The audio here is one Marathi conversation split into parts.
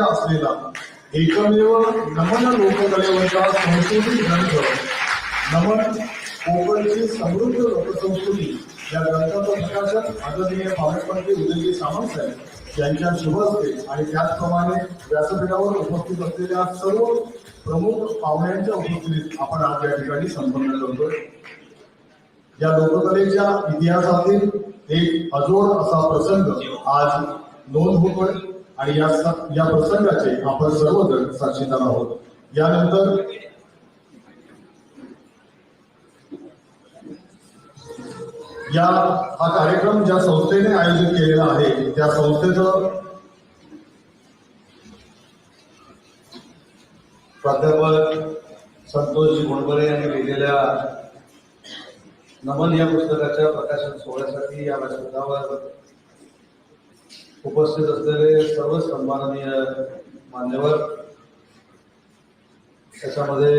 असलेला एकमेव नमन लोककलेवरचा संस्कृती ग्रंथ नमन कोकणची समृद्ध लोकसंस्कृती या ग्रंथाचं प्रकाशन आदरणीय पालकमंत्री उदयजी सामंत साहेब यांच्या शुभ असते आणि त्याचप्रमाणे व्यासपीठावर उपस्थित असलेल्या सर्व प्रमुख पाहुण्यांच्या उपस्थितीत आपण आज या ठिकाणी संपन्न करतोय. या लोककलेच्या इतिहासातील एक अजोड असा प्रसंग आज नोंद होतोय. आणि या या प्रसंगाचे आपण सर्वजण साक्षीदार आहोत. यानंतर या हा कार्यक्रम ज्या संस्थेने आयोजित केलेला आहे त्या संस्थेचं प्राध्यापक संतोषजी गोंडबरे यांनी लिहिलेल्या नमन या पुस्तकाच्या प्रकाशन सोहळ्यासाठी या व्यासपीठावर उपस्थित असलेले सर्व सन्माननीय मान्यवर त्याच्यामध्ये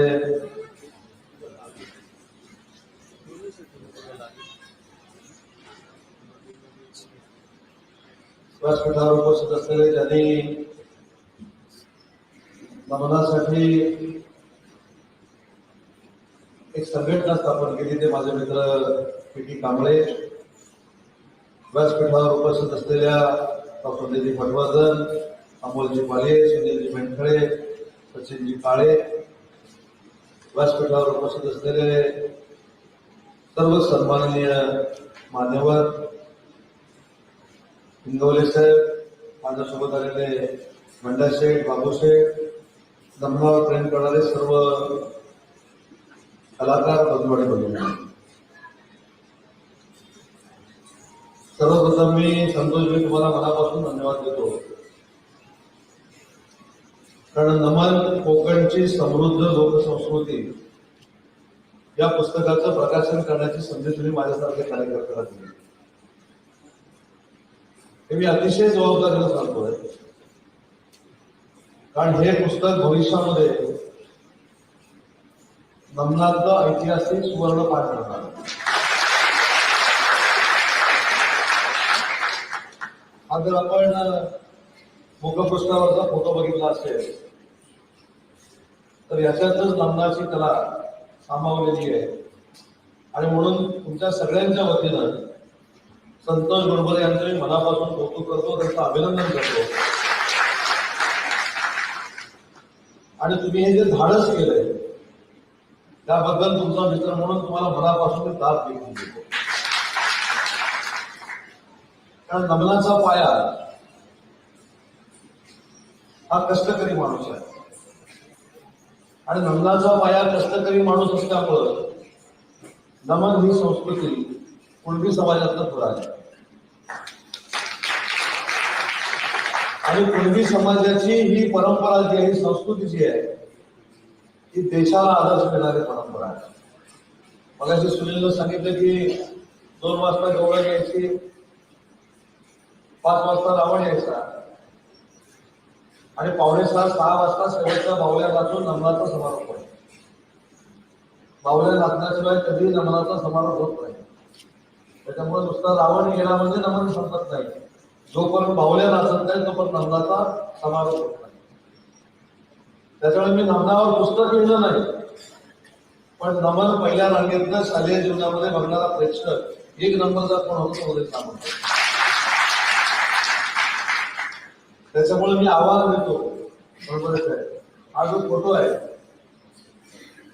व्यासपीठावर उपस्थित असलेले ज्यांनी नमनासाठी एक संघटना स्थापन केली ते माझे मित्र पी टी कांबळे. व्यासपीठावर उपस्थित असलेल्या डॉक्टर निधी अमोलजी माले सुनीलजी मेंढळे सचिनजी काळे व्यासपीठावर उपस्थित असलेले सर्व सन्माननीय मान्यवर हिंगवले साहेब माझ्यासोबत आलेले मंडळ शेठ बाबू शेठ दमनावर प्रेम करणारे सर्व कलाकार बंधुवाडी बंधू. सर्वप्रथम मी संतोष मी तुम्हाला मनापासून धन्यवाद देतो. कारण नमन कोकणची समृद्ध लोकसंस्कृती या पुस्तकाचं प्रकाशन करण्याची संधी तुम्ही माझ्यासारख्या कार्यकर्त्याला दिली. हे मी अतिशय जबाबदारीला सांगतोय. कारण हे पुस्तक भविष्यामध्ये नमनातलं ऐतिहासिक सुवर्ण पाठ करणार हा जर आपण मुखपृष्ठावरचा फोटो बघितला असेल तर याच्यातच नमनाची कला सामावलेली आहे. आणि म्हणून तुमच्या सगळ्यांच्या वतीनं संतोष बरोबर यांचं मी मनापासून कौतुक करतो त्यांचं अभिनंदन करतो. आणि तुम्ही हे जे धाडस केलंय त्याबद्दल तुमचा मित्र म्हणून तुम्हाला मनापासून मी दाद देखील देतो. कारण नमनाचा पाया हा कष्टकरी माणूस आहे. आणि नमनाचा पाया कष्टकरी माणूस असल्यामुळं नमन ही संस्कृती कुणबी समाजातनं पुराली आणि कुणबी समाजाची ही परंपरा जी आहे ही संस्कृती जी आहे ही देशाला आदर्श देणारी परंपरा आहे. मग सुनीलनं सांगितलं की दोन वाजता गवळण यायची पाच वाजता रावण यायचा. आणि पावणे सहा सहा वाजता शेवटचा बावल्या नाचून नमनाचा समारोप होईल. बावल्या नाचण्याशिवाय कधी नमनाचा समारोप होत नाही. त्याच्यामुळे नुसता रावण गेला म्हणजे नमन संपत नाही. जोपर्यंत बावल्या नाचत नाही तोपर्यंत नमनाचा समारोप होत नाही. त्याच्यामुळे मी नमनावर पुस्तक लिहिलं नाही. पण नमन पहिल्या रांगेतनं शालेय जीवनामध्ये बघणारा प्रेक्षक एक नंबरचा कोण होतो सांगतो सामंत त्याच्यामुळे मी आव्हान देतो. बरोबरच आहे. हा जो फोटो आहे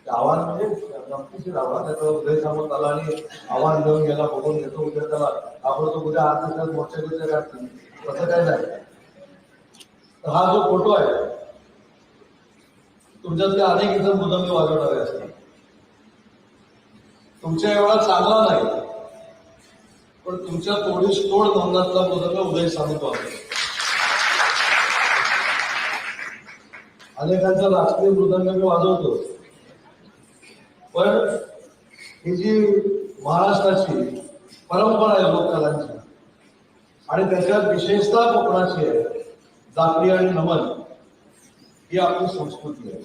आव्हान म्हणजे नक्कीच आव्हान त्याचा उदय सामंत आला आणि आव्हान घेऊन गेला बघून घेतो उद्या त्याला. आपण तो उद्या आठ दिवसात मोर्चा बिर्चा काढतील तसं काय नाही. तर हा जो फोटो आहे तुमच्यातले अनेक इतर मुदंगी वाजवणारे असतील. तुमच्या एवढा चांगला नाही. पण तुमच्या तोडीस तोड नोंदातला मुदंग उदय सांगतो वाजवतो. अनेकांचा राष्ट्रीय मृदंग मी वाजवतो. पण ही जी महाराष्ट्राची परंपरा आहे लोककलांची आणि त्याच्यात विशेषतः कोकणाची आहे जाती आणि नमन ही आपली संस्कृती आहे.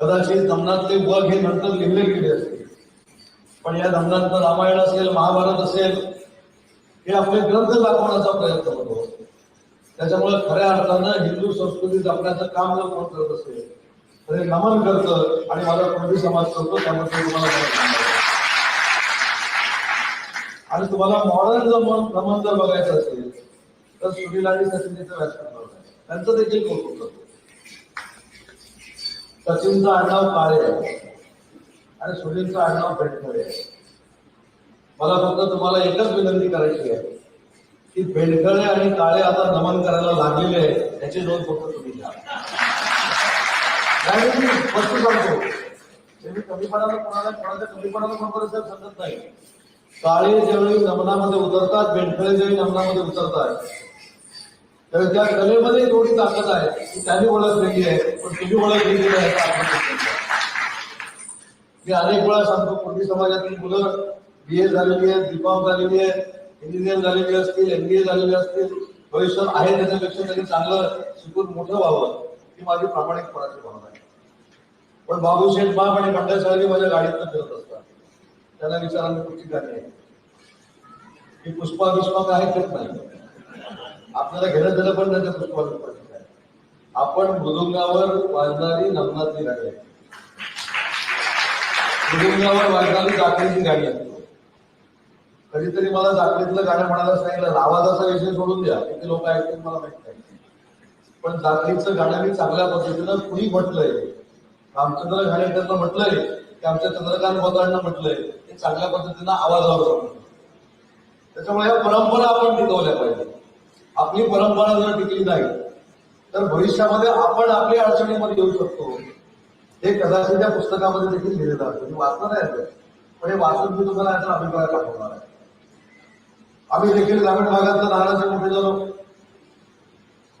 कदाचित दमनातले वग हे नंतर लिहिले गेले असतील पण या दमनात रामायण असेल महाभारत असेल हे आपले ग्रंथ दाखवण्याचा प्रयत्न होतो. त्याच्यामुळे खऱ्या अर्थानं हिंदू संस्कृती जपण्याचं काम जर कोण करत असेल तर हे नमन करतं आणि माझा कोणती समाज करतो त्यामध्ये तुम्हाला मला आणि तुम्हाला मॉडर्न जर नमन जर बघायचं असेल तर सुनील आणि सचिनचं व्यासपीठ त्यांचं देखील कौतुक करतो. सचिनचं आडनाव काळे आहे. आणि सुनीलचं आडनाव भेटणारे आहे. मला फक्त तुम्हाला एकच विनंती करायची आहे. की बेडकळे आणि काळे आता नमन करायला लागलेले आहेत याची नोंद फक्त तुम्ही घ्या. मी सांगतो. ते मी कमीपणाला कोणाला कोणाच्या कमीपणाला कोणाकडे सांगत नाही. काळे ज्यावेळी नमनामध्ये उतरतात भेंटकळे ज्यावेळी नमनामध्ये उतरतात तर त्या कलेमध्ये थोडी ताकद आहे. की त्यांनी ओळखलेली आहे पण तुम्ही ओळखलेली आहे मी अनेक वेळा सांगतो पूर्वी समाजातील मुलं बी ए झालेली आहेत बीकॉम झालेली आहेत. इंजिनियर झालेले असतील एमबीए झालेली असतील भविष्यात आहे त्याच्यापेक्षा त्यांनी चांगलं शिकून मोठं व्हावं ही माझी प्रामाणिकपणाची भावना आहे. पण बाबू शेठ बाप आणि मंडळ साहेब माझ्या गाडीतनं फिरत असतात. त्यांना विचारा मी कुठची गाडी आहे. ही पुष्पा विष्पा काय करत नाही. आपल्याला घेणं देणं पण त्याच्या पुष्पा विष्पाची काय. आपण मृदुंगावर वाजणारी लग्नातली गाडी आहे. मृदुंगावर वाजणारी जाकरीची गाडी आहे. कधीतरी मला जाकरीतलं गाणं म्हणायला सांगितलं आवाजाचा विषय सोडून द्या. किती लोक ऐकतील मला माहीत नाही. पण जाकरीचं गाणं मी चांगल्या पद्धतीनं कुणी म्हटलंय रामचंद्र घाणेकरनं म्हटलंय की आमच्या चंद्रकांत बोधांना म्हटलंय ते चांगल्या पद्धतीनं आवाजावर सांगतो त्याच्यामुळे या परंपरा आपण टिकवल्या पाहिजे. आपली परंपरा जर टिकली नाही तर भविष्यामध्ये आपण आपल्या अडचणीमध्ये येऊ शकतो. हे कदाचित त्या पुस्तकामध्ये देखील लिहिलेलं असतं मी वाचणार आहे पण हे वाचून मी तुम्हाला याचा अभिप्राय दाखवणार आहे. आम्ही देखील ग्रामीण भागातल्या लहानाचे मोठे झालो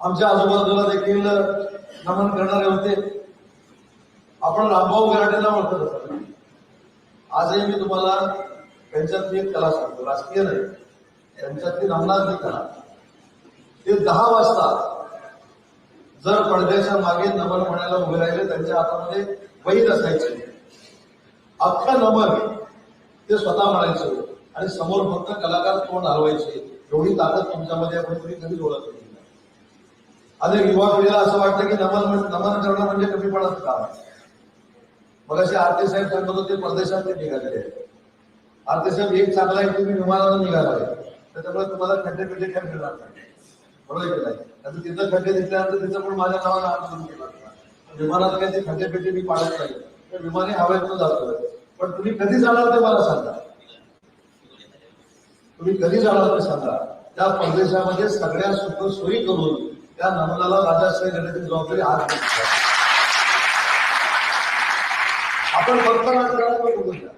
आमच्या आजूबाजूला देखील नमन करणारे होते. आपण रामभाऊ गराटेला ओळखत आजही मी तुम्हाला त्यांच्यातली एक कला सांगतो. राजकीय नाही. त्यांच्यातली नमनातली कला. ते दहा वाजता जर पडद्याच्या मागे नमन म्हणायला उभे राहिले त्यांच्या हातामध्ये वहीत असायचे. अख्खा नमन ते स्वतः म्हणायचे. आणि समोर फक्त कलाकार तोंड हलवायचे एवढी ताकद तुमच्यामध्ये आपण तुम्ही कधी ओळखली नाही. अनेक युवा पिढीला असं वाटतं की नमन नमन करणं म्हणजे कमी काम का मग असे आरती साहेब सांगत होते परदेशात ते निघालेले आहेत. आरती साहेब एक चांगला आहे तुम्ही विमानानं निघालाय त्याच्यामुळे तुम्हाला खड्डे पिड्डे काय मिळणार नाही. बरोबर आहे की नाही? आता तिथं खड्डे दिसल्यानंतर तिथं पण माझ्या नावानं हात करून असतं. विमानात काय ते खड्डे पेटे मी पाळत नाही. तर विमाने हवेतून जातोय. पण तुम्ही कधी जाणार ते मला सांगा. तुम्ही कधी जाणार ते सांगा? त्या परदेशामध्ये सगळ्या सुख सोयी करून त्या नमनाला राजाश्रय करण्याची जबाबदारी आज आपण फक्त राजकारणात बघूया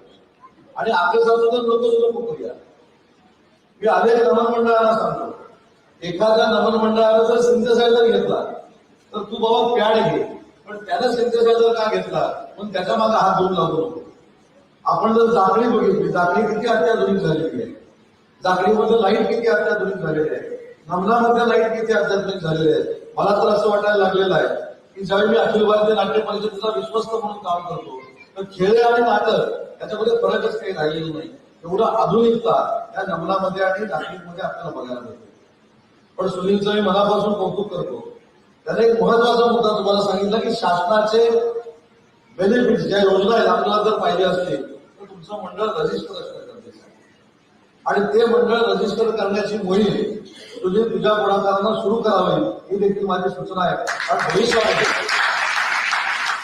आणि आपल्या संशोधन नको नको करूया मी अनेक नमन मंडळांना सांगतो. एखाद्या नमन मंडळाला जर सिंथेसायझर घेतला तर तू बाबा पॅड घे. पण त्यानं सिंथेसायझर का घेतला? पण त्याच्यामागे हात धुवून लागू नको. आपण जर जाकडी बघितली जाकडी किती अत्याधुनिक झालेली आहे. जाकडीमध्ये लाइट किती अत्याधुनिक झालेली आहे. नमनामध्ये लाइट किती अत्याधुनिक झालेली आहे. मला तर असं वाटायला लागलेलं आहे की ज्यावेळी मी अखिल भारतीय नाट्य परिषदेचा विश्वस्त म्हणून काम करतो तर खेळ आणि नाटक याच्यामध्ये फरकच काही राहिलेला नाही. एवढं आधुनिकता या नमनामध्ये आणि नागरिकमध्ये आपल्याला बघायला मिळते. पण सुनीलचं मी मनापासून कौतुक करतो. त्याने एक महत्त्वाचा मुद्दा तुम्हाला सांगितला की शासनाचे बेनिफिट ज्या योजना आहेत आपल्याला जर पाहिजे असतील तर तुमचं मंडळ रजिस्टर असतं. आणि ते मंडळ रजिस्टर करण्याची मोहीम तुझी तुझ्या पुढाकारांना सुरू करावी ही देखील माझी सूचना आहे. कारण भविष्यामध्ये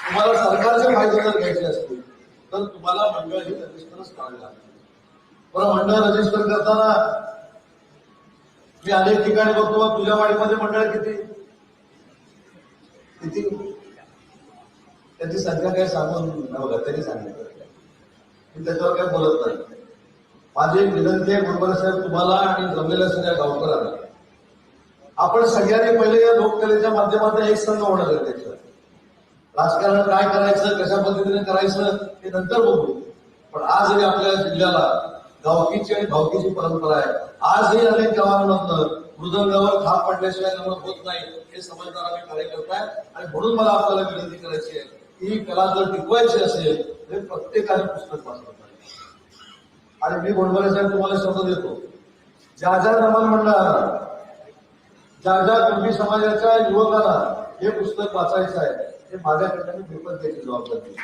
तुम्हाला सरकारचे फायदे जर घ्यायचे असतील तर तुम्हाला मंडळ ही रजिस्टरच करावी लागेल. बरं मंडळ रजिस्टर करताना मी अनेक ठिकाणी बघतो तुझ्या वाडीमध्ये मंडळ किती? किती? त्याची संख्या काही सांगून नाही बघा त्यांनी सांगितलं. मी त्याच्यावर काही बोलत नाही. माझी विनंती आहे गुरुबर साहेब तुम्हाला आणि जमलेल्या सगळ्या गावकऱ्यांना. आपण सगळ्यांनी पहिले या लोककलेच्या माध्यमातून एक संघ होणं गरजेचं राजकारण काय करायचं कशा पद्धतीने करायचं हे नंतर बघू. पण आजही आपल्या जिल्ह्याला गावकीची आणि भावकीची परंपरा आहे. आजही अनेक गावांमधनं मृदंगावर थाप पडल्याशिवाय नमन होत नाही हे समजदार आम्ही कार्यकर्ता आहे. आणि म्हणून मला आपल्याला विनंती करायची आहे की ही कला जर टिकवायची असेल तर प्रत्येकाने पुस्तक वाचलं पाहिजे. आणि मी गोंडवाले साहेब तुम्हाला शब्द देतो. ज्या ज्या नमन मंडळाला ज्या ज्या कुणबी समाजाच्या युवकाला हे पुस्तक वाचायचं आहे. हे माझ्याकडे मी पण द्यायची जबाबदारी तिथे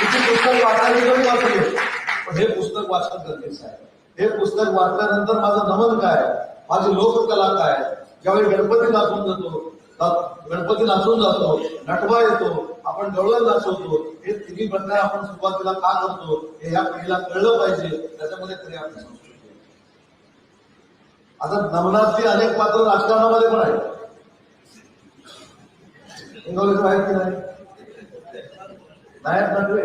किती पुस्तक वाचायला जरी वाचले पण हे पुस्तक वाचणं गरजेचं आहे. हे पुस्तक वाचल्यानंतर माझं नमन काय? माझी लोककला काय? ज्यावेळी गणपती नाचून जातो गणपती नाचून जातो नटवा येतो आपण गवळण नाचवतो हे तिन्ही बंधन आपण सुरुवातीला का करतो हे या पिढीला कळलं पाहिजे. त्याच्यामध्ये तरी आपली संस्कृती आता नमनातली अनेक पात्र राजकारणामध्ये पण आहेत. इंगवलेचं आहेत की नाही? नायब नटवे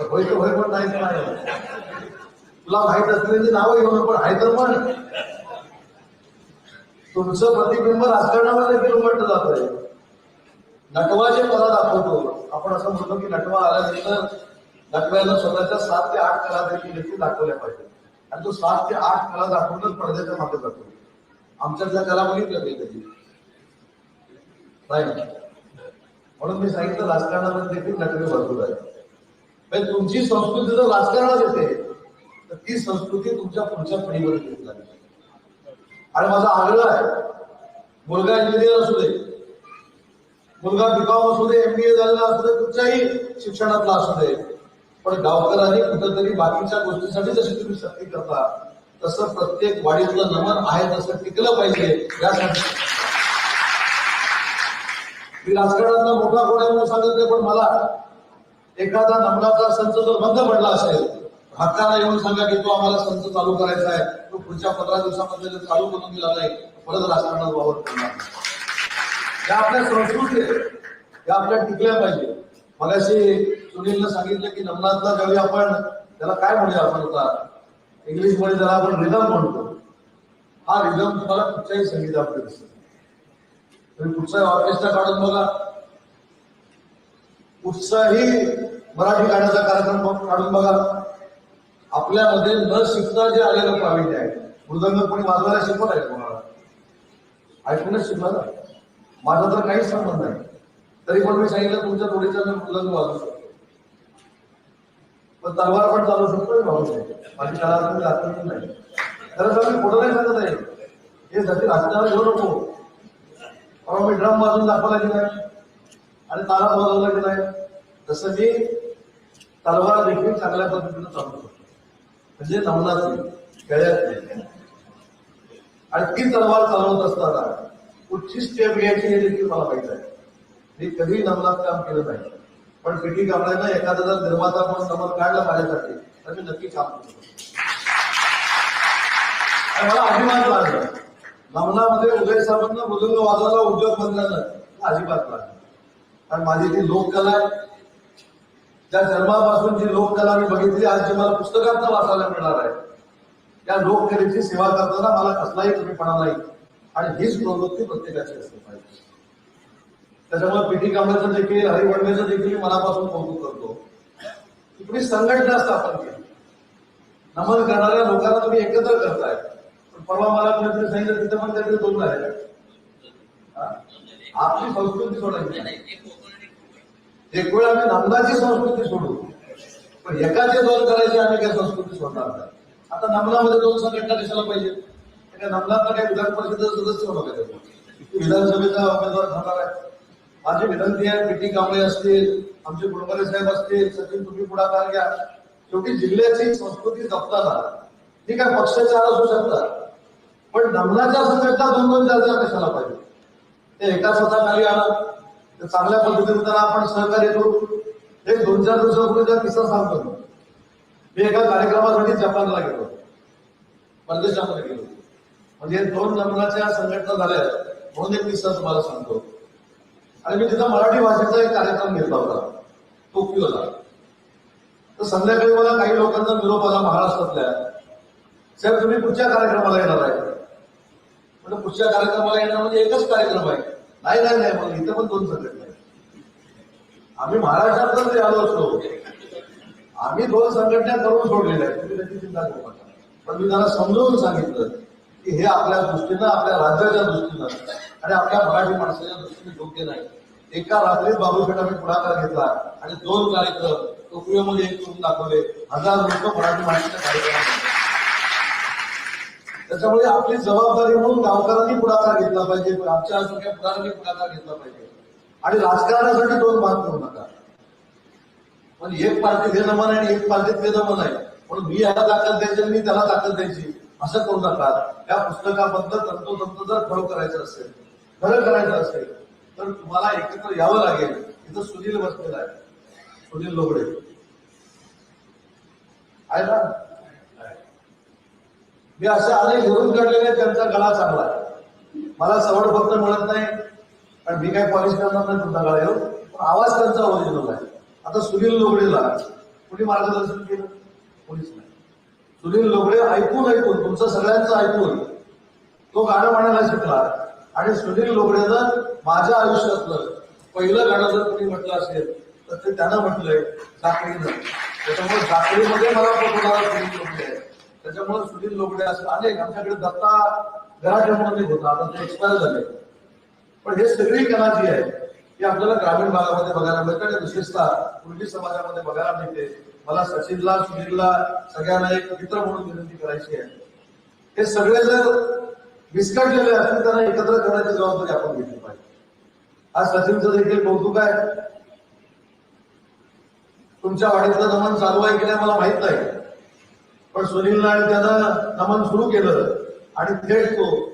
होय तर होय पण नाही तर नाही तुला माहीत असलेली नावं घेऊन पण आहे तर पण तुमचं प्रतिबिंब राजकारणामध्ये देखील उमटलं जात आहे नटवाचे कला दाखवतो. आपण असं म्हणतो की नटवा आल्यानंतर नटव्याला स्वतःच्या सात ते आठ कला देखील देखील दाखवल्या पाहिजे. आणि तो सात ते आठ कला दाखवूनच पडद्याच्या मागे जातो. आमच्यातल्या कला बघितल्या काही कधी? नाही म्हणून मी सांगितलं राजकारणामध्ये देखील नटवे भरपूर आहे म्हणजे तुमची संस्कृती जर राजकारणात येते तर ती संस्कृती तुमच्या पुढच्या पिढीवर येत जाते आणि माझा आग्रह आहे मुलगा इंजिनियर असू दे मुलगा बीकॉम असू दे एमबीए झालेला असू दे कुठच्याही शिक्षणातला असू दे. पण गावकऱ्यांनी कुठंतरी बाकीच्या गोष्टीसाठी जशी तुम्ही सक्ती करता तसं प्रत्येक वाडीतलं नमन आहे तसं टिकलं पाहिजे यासाठी. मी राजकारणातला मोठा कोण म्हणून सांगत नाही पण मला एखादा नमनाचा संच जर बंद पडला असेल हक्काला येऊन सांगा की तो आम्हाला संच चालू करायचा आहे तो पुढच्या पंधरा दिवसामध्ये चालू करून दिला नाही परत राजकारणात वावर करणार या आपल्या संस्कृती आहेत. या आपल्या टिकल्या पाहिजे. मगाशी सुनीलनं सांगितलं की नमनातला ज्यावेळी आपण. त्याला काय म्हणूया आपण आता? इंग्लिशमध्ये ज्याला आपण रिदम म्हणतो. हा रिदम तुम्हाला कुठच्याही संगीतामध्ये दिसतो तुम्ही कुठचाही ऑर्केस्ट्रा काढून बघा. कुठचाही मराठी गाण्याचा कार्यक्रम काढून बघा. आपल्यामध्ये न शिकता जे आलेलं प्रावीण्य आहे. मृदंग कोणी वाजवायला शिकवत आहे कोणाला? ऐकूनच शिकवा ना माझा तर काहीच संबंध नाही. तरी पण मी सांगितलं तुमच्या थोडीचा मी मृदंग वाजू शकतो. पण तलवार पण चालू शकतो वाजू शकतो माझी कला तुम्ही नाही. खरं तर मी कुठं नाही सांगत आहे. हे साठी राजकारण घेऊ नको. परवा मी ड्रम वाजून दाखवला की नाही आणि तारा वाजवला की नाही तसं मी तलवार देखील चांगल्या पद्धतीनं चालू शकतो म्हणजे नमनाची नाही आणि ती तलवार चालवत असताना उच्चिष्टीय स्टेप हे देखील मला माहीत आहे. मी कधी नमनात काम केलं नाही पण पिटी कामड्यानं एखादा जर निर्माता म्हणून समोर काढला माझ्यासाठी तर मी नक्की काम करतो मला अभिमान लागला नमनामध्ये उदय सामंत मृदुंग वाजवायला उद्योग मंत्र्यानं अजिबात लागलं कारण माझी ती लोककला आहे. त्या जन्मापासून जी लोककला मी बघितली आज जी मला पुस्तकात वाचायला मिळणार आहे त्या लोककलेची सेवा करताना मला कसलाही कमीपणा नाही. आणि हीच प्रवृत्ती प्रत्येकाची असली पाहिजे. त्याच्यामुळे पिठी कांबळेचं देखील हरिवडण्याचं देखील मी मनापासून कौतुक करतो. की तुम्ही संघटना स्थापन केली नमन करणाऱ्या लोकांना तुम्ही एकत्र करताय. पण परवा मला कुणीतरी सांगितलं तिथं पण काहीतरी दोन राहिले आपली संस्कृती सोडायची एक वेळ आम्ही नमनाची संस्कृती सोडू. पण एकाचे दोन करायचे आम्ही काय संस्कृती सोडणार नाही. आता नमनामध्ये दोन संघटना दिसायला पाहिजे? त्या नमनातला काही विधान परिषदेचा सदस्य होणार आहे विधानसभेचा उमेदवार ठरणार आहे. माझी विनंती आहे पी टी कांबळे असतील आमचे गुणवरे साहेब असतील सचिन तुम्ही पुढाकार घ्या. शेवटी जिल्ह्याची संस्कृती जपताना ठीक आहे पक्षाचार असू शकतात. पण नमनाच्या संघटना दोन दोन चार चार कशाला पाहिजे? ते एका स्वतःखाली आलं तर चांगल्या पद्धतीने त्यांना आपण सहकार्य करू. एक दोन चार दिवसापूर्वी त्या किस्सा सांगतो. मी. मी एका कार्यक्रमासाठी जपानला गेलो. परदेशामध्ये गेलो. म्हणजे दोन लग्नाच्या संघटना झाल्या. म्हणून एक किस्सा तुम्हाला सांगतो. आणि मी तिथं मराठी भाषेचा एक कार्यक्रम घेतला होता. टोकियोला. तर संध्याकाळी मला काही लोकांचा निरोप आला महाराष्ट्रातल्या. साहेब तुम्ही पुढच्या कार्यक्रमाला येणार आहे. म्हणजे पुढच्या कार्यक्रमाला येणार म्हणजे एकच कार्यक्रम आहे. नाही नाही नाही मग इथं पण दोन संघटना आम्ही महाराष्ट्रात आलो असतो. आम्ही दोन संघटना करून सोडलेल्या आहेत. तुम्ही त्याची चिंता करू नका. पण मी त्यांना समजवून सांगितलं. की हे आपल्या दृष्टीनं आपल्या राज्याच्या दृष्टीनं आणि आपल्या मराठी माणसाच्या दृष्टीने योग्य नाही. एका रात्रीत बाबूपेठ आम्ही पुढाकार घेतला आणि दोन कार्यक्रम टोकियोमध्ये एक करून दाखवले. हजार लोक मराठी माणसाच्या कार्यक्रमात त्याच्यामुळे आपली जबाबदारी म्हणून गावकऱ्यांनी पुढाकार घेतला पाहिजे आमच्या सगळ्या पुढाऱ्यांनी पुढाकार घेतला पाहिजे. आणि राजकारणासाठी दोन भाग करू नका. पण एक पार्टी हे नमन आहे आणि एक पार्टी ते नमन आहे. पण मी याला दाखल द्यायची आणि मी त्याला दाखल द्यायची. असं करू नका. या पुस्तकाबद्दल तंतोतंत जर फॉलो करायचं असेल खरं करायचं असेल तर तुम्हाला एकत्र यावं लागेल. इथं सुनील बसलेला आहे. सुनील लोगडे. आहे ना? मी असे अनेक धरून काढलेले त्यांचा गळा चांगला आहे. मला सवड फक्त मिळत नाही कारण मी काय पॉलिश करणार नाही तुमचा गळा येऊन. पण आवाज त्यांचा ओरिजिनल आहे. आता सुनील लोगडेला कुणी मार्गदर्शन केलं? कोणीच नाही. सुनील लोगडे ऐकून ऐकून तुमचं सगळ्यांचं ऐकून. तो गाणं म्हणायला शिकला. आणि सुनील लोगडेनं माझ्या आयुष्यातलं पहिलं गाणं जर कोणी म्हटलं असेल तर ते त्यानं म्हटलंय साखळीनं. त्याच्यामुळे साखळीमध्ये मला पोहोचणारा सुनील लोगडे आहे त्याच्यामुळे सुनील लोगडे असं अनेक आमच्याकडे दत्ता घराच्या मध्ये होता आता ते एक्सपायर झाले. पण हे सगळी कला जी आहे हे आपल्याला ग्रामीण भागामध्ये बघायला मिळतं आणि विशेषतः कुणबी समाजामध्ये बघायला मिळते. मला सचिनला सुनीलला सगळ्यांना एक मित्र म्हणून विनंती करायची आहे. हे सगळे जर विस्कटलेले असतील त्यांना एकत्र करण्याची जबाबदारी आपण घेतली पाहिजे. आज सचिनचं देखील कौतुक आहे. तुमच्या वाडीतलं नमन चालू आहे की नाही मला माहीत नाही. पण सुनीलला आणि त्यानं नमन सुरू केलं आणि थेट तो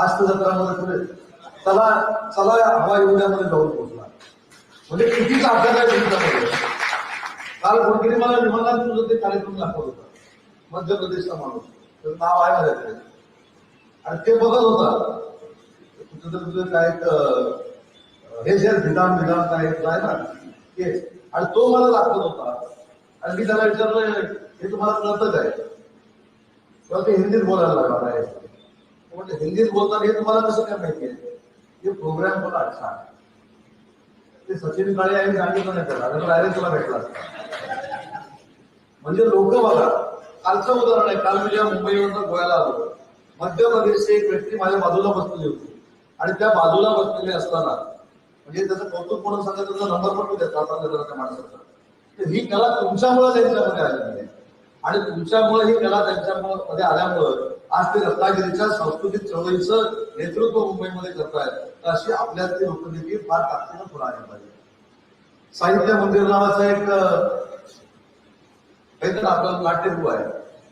हस्तजत्रामध्ये पुढे चला चला हवा एवढ्यामध्ये जाऊन पोहोचला. म्हणजे कितीच अभ्यास आहे तुमच्यामध्ये काल कोणतरी मला विमानात तुझं ते कार्यक्रम दाखवत होता. मध्य प्रदेशचा माणूस. त्याचं नाव आहे माझ्याकडे आणि ते बघत होता. तुझं तर तुझं काय एक, हे जे विधान विधान काय आहे ना ते. आणि तो मला दाखवत होता. आणि मी त्याला विचारलं हे तुम्हाला कळतं काय? तेव्हा ते हिंदीत बोलायला लागला आहे म्हणजे हिंदीत बोलताना हे तुम्हाला कसं काय माहिती आहे? हे प्रोग्राम मला अच्छा ते सचिन काळे यांनी सांगितलं नाही त्याला त्याला डायरेक्ट तुला भेटला. असता. म्हणजे लोक बघा कालचं उदाहरण आहे. काल मी जेव्हा मुंबईवरून गोव्याला आलो मध्य प्रदेशची एक व्यक्ती माझ्या बाजूला बसलेली होती. आणि त्या बाजूला बसलेली असताना म्हणजे त्याचं कौतुक म्हणून सांगायचं त्याचा नंबर पण मी देतो आता त्या माणसाचा. तर ही कला तुमच्यामुळे त्यांच्यामध्ये आलेली आहे. आणि तुमच्यामुळे ही कला त्यांच्यामुळे मध्ये आल्यामुळं आज ते रत्नागिरीच्या सांस्कृतिक चळवळीचं नेतृत्व मुंबईमध्ये करतायत तर अशी आपल्यातली लोक देखील फार ताकदीनं पुढे आली पाहिजे. साहित्य मंदिर नावाचा एक काहीतरी आपलं नाट्यगृह आहे.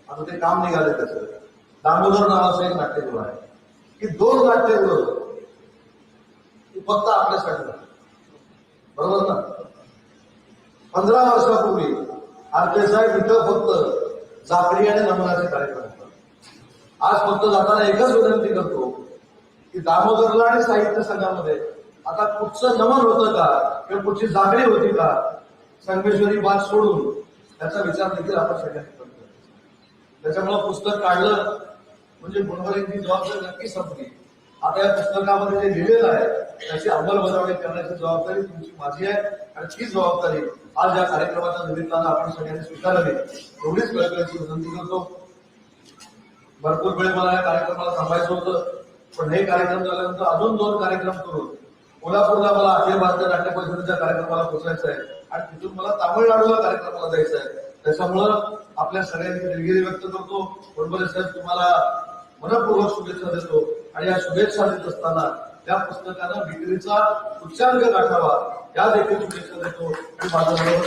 आता ते काम निघाले त्याचं. दामोदर नावाचं एक नाट्यगृह आहे. की दोन नाट्यगृह फक्त आपल्यासाठी बरोबर ना? पंधरा वर्षापूर्वी आरके साहेब इथं फक्त जाकरी आणि नमनाचे कार्यक्रम होतात आज फक्त जाताना एकच विनंती करतो की दामोदरला आणि साहित्य संघामध्ये. आता कुठचं नमन होतं का? किंवा कुठची जागणी होती का? संगमेश्वरी बाग सोडून त्याचा विचार देखील आपण सगळ्यांनी करतो त्याच्यामुळं पुस्तक काढलं म्हणजे गुणवत्तेची जबाबदारी नक्की संपली. आता या पुस्तकामध्ये जे लिहिलेलं आहे त्याची अंमलबजावणी करण्याची जबाबदारी तुमची माझी आहे. आणि ती जबाबदारी आज या कार्यक्रमाच्या निमित्तानं आपण सगळ्यांनी स्वीकारली. एवढीच कळकळीची विनंती करतो. भरपूर वेळ मला या कार्यक्रमाला थांबायचं होतं. पण हे कार्यक्रम झाल्यानंतर अजून दोन कार्यक्रम करून कोल्हापूरला मला अखिल भारतीय नाट्य परिषदेच्या कार्यक्रमाला पोचायचं आहे आणि तिथून मला तामिळनाडूला कार्यक्रमाला जायचं आहे. त्याच्यामुळं आपल्या सगळ्यांची दिलगिरी व्यक्त करतो. बरोबर साहेब तुम्हाला मनपूर्वक शुभेच्छा देतो आणि या शुभेच्छा देत असताना त्या पुस्तकानं विक्रीचा उच्चांक गाठावा या देखील शुभेच्छा देतो. आणि माझ्याबरोबर